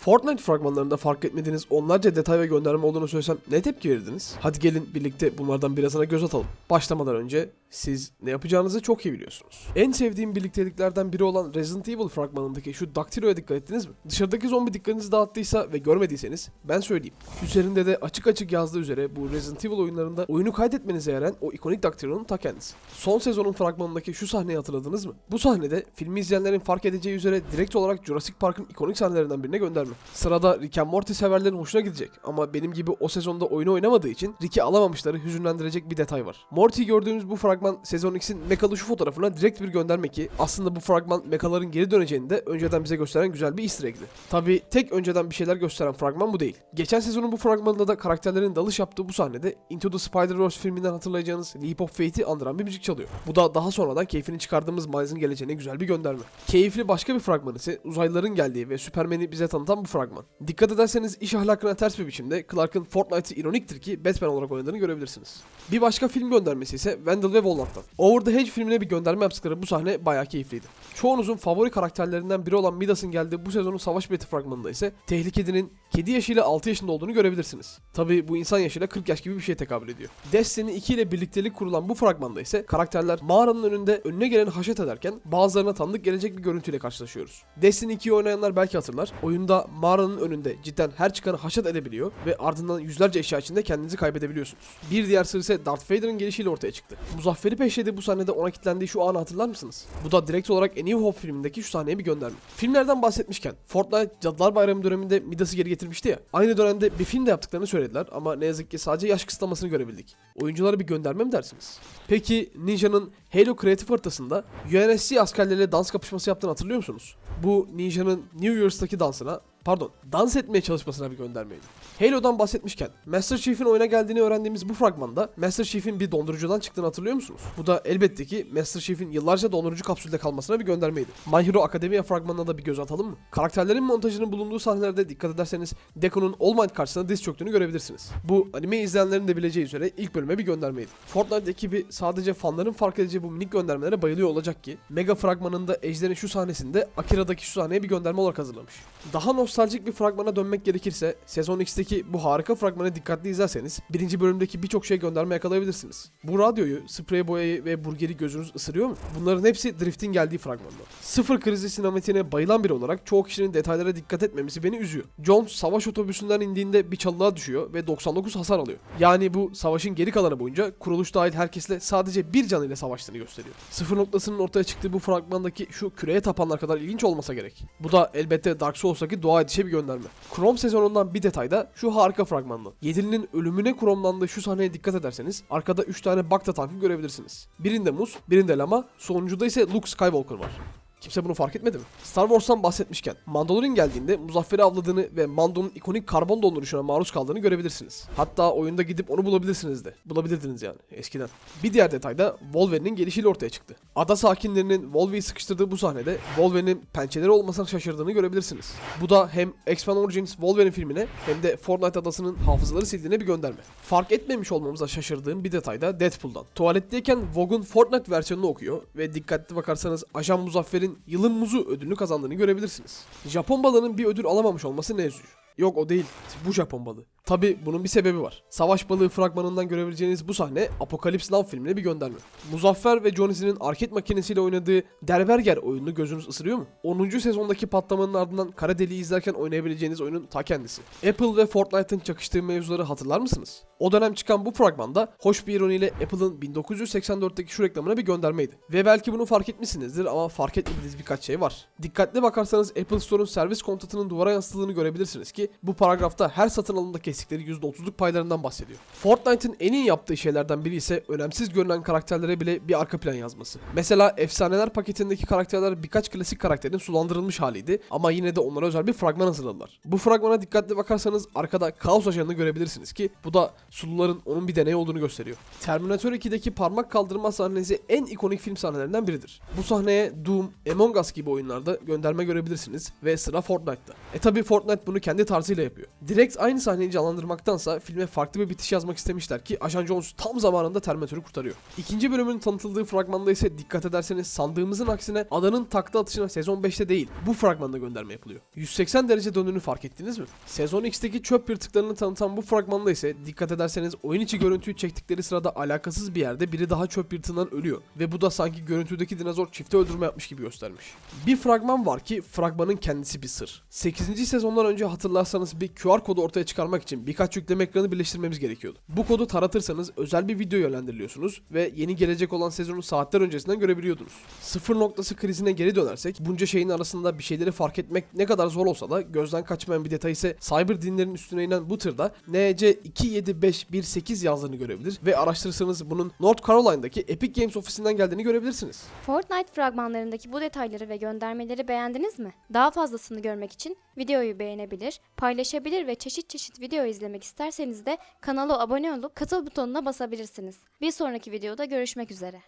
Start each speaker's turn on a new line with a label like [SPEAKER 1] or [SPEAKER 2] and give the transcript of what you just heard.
[SPEAKER 1] Fortnite fragmanlarında fark etmediğiniz onlarca detay ve gönderme olduğunu söylesem ne tepki verirdiniz? Hadi gelin birlikte bunlardan birazına göz atalım. Başlamadan önce siz ne yapacağınızı çok iyi biliyorsunuz. En sevdiğim birlikteliklerden biri olan Resident Evil fragmanındaki şu daktiloya dikkat ettiniz mi? Dışarıdaki zombi dikkatinizi dağıttıysa ve görmediyseniz ben söyleyeyim. Üzerinde de açık açık yazdığı üzere bu Resident Evil oyunlarında oyunu kaydetmenize yarayan o ikonik daktilonun ta kendisi. Son sezonun fragmanındaki şu sahneyi hatırladınız mı? Bu sahnede filmi izleyenlerin fark edeceği üzere direkt olarak Jurassic Park'ın ikonik sahnelerinden birine gönderme. Sırada Rick and Morty severlerin hoşuna gidecek ama benim gibi o sezonda oyunu oynamadığı için Rick'i alamamışları hüzünlendirecek bir detay var. Morty'yi gördüğümüz bu fragman sezon X'in Mekalı şu fotoğrafına direkt bir gönderme ki aslında bu fragman Mekaların geri döneceğini de önceden bize gösteren güzel bir easter egg'ti. Tabi tek önceden bir şeyler gösteren fragman bu değil. Geçen sezonun bu fragmanında da karakterlerin dalış yaptığı bu sahnede Into the Spider-Verse filminden hatırlayacağınız Leap of Faith'i andıran bir müzik çalıyor. Bu da daha sonradan keyfini çıkardığımız Miles'ın geleceğine güzel bir gönderme. Keyifli başka bir fragman ise uzaylıların geldiği ve Superman'i bize tanıtan bu fragman. Dikkat ederseniz iş ahlakına ters bir biçimde Clark'ın Fortnite'ı ironiktir ki Batman olarak oynadığını görebilirsiniz. Bir başka film göndermesi ise Wendell ve Walnut'tan. Over the Hedge filmine bir gönderme yaptıkları bu sahne bayağı keyifliydi. Çoğunuzun favori karakterlerinden biri olan Midas'ın geldiği bu sezonun savaş bileti fragmanında ise tehlikedinin kedi yaşıyla 6 yaşında olduğunu görebilirsiniz. Tabi bu insan yaşıyla 40 yaş gibi bir şeye tekabül ediyor. Destiny 2 ile birliktelik kurulan bu fragmanda ise karakterler mağaranın önünde önüne geleni haşet ederken bazılarına tanıdık gelecek bir görüntüyle karşılaşıyoruz. Destiny 2'yi oynayanlar belki hatırlar. Oyunda mağaranın önünde cidden her çıkanı haşet edebiliyor ve ardından yüzlerce eşya içinde kendinizi kaybedebiliyorsunuz. Bir diğer sır ise Darth Vader'ın gelişiyle ortaya çıktı. Muzaffer'i peşlediği bu sahnede ona kilitlendiği şu anı hatırlar mısınız? Bu da direkt olarak A New Hope filmindeki şu sahneye bir gönderme. Filmlerden bahsetmişken Fortnite Cadılar Bayramı döneminde Midas'ı geri getirmişti ya. Aynı dönemde bir film de yaptıklarını söylediler ama ne yazık ki sadece yaş kısıtlamasını görebildik. Oyunculara bir gönderme mi dersiniz? Peki Ninja'nın Halo kreatif haritasında UNSC askerleriyle dans kapışması yaptığını hatırlıyor musunuz? Bu Ninja'nın New Year's'taki dansına pardon dans etmeye çalışmasına bir göndermeydi. Halo'dan bahsetmişken Master Chief'in oyuna geldiğini öğrendiğimiz bu fragmanda Master Chief'in bir dondurucudan çıktığını hatırlıyor musunuz? Bu da elbette ki Master Chief'in yıllarca dondurucu kapsülde kalmasına bir göndermeydi. My Hero Academia fragmanına da bir göz atalım mı? Karakterlerin montajının bulunduğu sahnelerde dikkat ederseniz Deco'nun All Might karşısına diz çöktüğünü görebilirsiniz. Bu anime izleyenlerin de bileceği üzere ilk bölüme bir göndermeydi. Fortnite ekibi sadece fanların fark edeceği bu minik göndermelere bayılıyor olacak ki Mega fragmanında Ejder'in şu sahnesinde Akira'daki şu sahneye bir gönderme olarak hazırlamış. Daha nostaljik bir fragmana dönmek gerekirse sezon X'teki bu harika fragmanı dikkatli izlerseniz birinci bölümdeki birçok şey gönderme yakalayabilirsiniz. Bu radyoyu, sprey boyayı ve burgeri gözünüz ısırıyor mu? Bunların hepsi Drift'in geldiği fragmanda. Sıfır krizi sinematiğine bayılan biri olarak çoğu kişinin detaylara dikkat etmemesi beni üzüyor. Jones savaş otobüsünden indiğinde bir çalılığa düşüyor ve 99 hasar alıyor. Yani bu savaşın geri kalanı boyunca kuruluş dahil herkesle sadece bir canıyla savaştığını gösteriyor. Sıfır noktasının ortaya çıktığı bu fragmandaki şu küreye tapanlar kadar ilginç olmasa gerek. Bu da elbette Dark Souls'taki dua edişe bir gönderme. Chrome sezonundan bir detay da şu harika fragmanda. Yedilinin ölümüne kromlandığı şu sahneye dikkat ederseniz arkada 3 tane Bacta tankı görebilirsiniz. Birinde Muz, birinde Lama, sonuncuda ise Luke Skywalker var. Kimse bunu fark etmedi mi? Star Wars'tan bahsetmişken Mandalorian geldiğinde Muzaffer'i avladığını ve Mando'nun ikonik karbon donduruşuna maruz kaldığını görebilirsiniz. Hatta oyunda gidip onu bulabilirsiniz de. Bulabilirdiniz yani eskiden. Bir diğer detay da Wolverine'in gelişiyle ortaya çıktı. Ada sakinlerinin Wolverine'i sıkıştırdığı bu sahnede Wolverine'in pençeleri olmasına şaşırdığını görebilirsiniz. Bu da hem X-Men Origins Wolverine filmine hem de Fortnite adasının hafızaları sildiğine bir gönderme. Fark etmemiş olmamıza şaşırdığım bir detay da Deadpool'dan. Tuvaletteyken Vogue'un Fortnite versiyonunu okuyor ve dikkatli bakarsanız Ajan Muzaffer'in yılın muzu ödülünü kazandığını görebilirsiniz. Japon balığının bir ödül alamamış olması ne üzücü. Yok o değil. Bu Japon balığı. Tabi bunun bir sebebi var. Savaş balığı fragmanından görebileceğiniz bu sahne Apocalypse Now filmine bir gönderme. Muzaffer ve Johnny'sinin arcade makinesiyle oynadığı Derberger oyununu gözünüz ısırıyor mu? 10. sezondaki patlamanın ardından Kara Deliği izlerken oynayabileceğiniz oyunun ta kendisi. Apple ve Fortnite'ın çakıştığı mevzuları hatırlar mısınız? O dönem çıkan bu fragmanda hoş bir ironiyle Apple'ın 1984'teki şu reklamına bir göndermeydi. Ve belki bunu fark etmişsinizdir ama fark etmediğiniz birkaç şey var. Dikkatli bakarsanız Apple Store'un servis kontratının duvara yansıtıldığını görebilirsiniz ki bu paragrafta her satın alımda kestikleri %30'luk paylarından bahsediyor. Fortnite'ın en iyi yaptığı şeylerden biri ise önemsiz görünen karakterlere bile bir arka plan yazması. Mesela Efsaneler paketindeki karakterler birkaç klasik karakterin sulandırılmış haliydi ama yine de onlara özel bir fragman hazırladılar. Bu fragmana dikkatli bakarsanız arkada Kaos Ajanı'nı görebilirsiniz ki bu da suluların onun bir deney olduğunu gösteriyor. Terminator 2'deki parmak kaldırma sahnesi en ikonik film sahnelerinden biridir. Bu sahneye Doom, Among Us gibi oyunlarda gönderme görebilirsiniz ve sıra Fortnite'da. E tabi Fortnite bunu kendi tarzı tarzıyla yapıyor. Direkt aynı sahneyi canlandırmaktansa filme farklı bir bitiş yazmak istemişler ki Ajan Jones tam zamanında Terminator'u kurtarıyor. İkinci bölümün tanıtıldığı fragmanda ise dikkat ederseniz sandığımızın aksine adanın takla atışına sezon 5'te değil bu fragmanda gönderme yapılıyor. 180 derece döndüğünü fark ettiniz mi? Sezon X'teki çöp yırtıklarını tanıtan bu fragmanda ise dikkat ederseniz oyun içi görüntüyü çektikleri sırada alakasız bir yerde biri daha çöp yırtığından ölüyor. Ve bu da sanki görüntüdeki dinozor çifte öldürme yapmış gibi göstermiş. Bir fragman var ki fragmanın kendisi bir sır. 8. sezondan önce hatırlarsanız bir QR kodu ortaya çıkarmak için birkaç yükleme ekranı birleştirmemiz gerekiyordu. Bu kodu taratırsanız özel bir video yönlendiriliyorsunuz ve yeni gelecek olan sezonu saatler öncesinden görebiliyordunuz. Sıfır noktası krizine geri dönersek bunca şeyin arasında bir şeyleri fark etmek ne kadar zor olsa da gözden kaçmayan bir detay ise cyber dinlerin üstüne inen bu tırda NC27518 yazdığını görebilir ve araştırırsanız bunun North Caroline'daki Epic Games ofisinden geldiğini görebilirsiniz.
[SPEAKER 2] Fortnite fragmanlarındaki bu detayları ve göndermeleri beğendiniz mi? Daha fazlasını görmek için videoyu beğenebilir, paylaşabilir ve çeşit çeşit video izlemek isterseniz de kanala abone olup katıl butonuna basabilirsiniz. Bir sonraki videoda görüşmek üzere.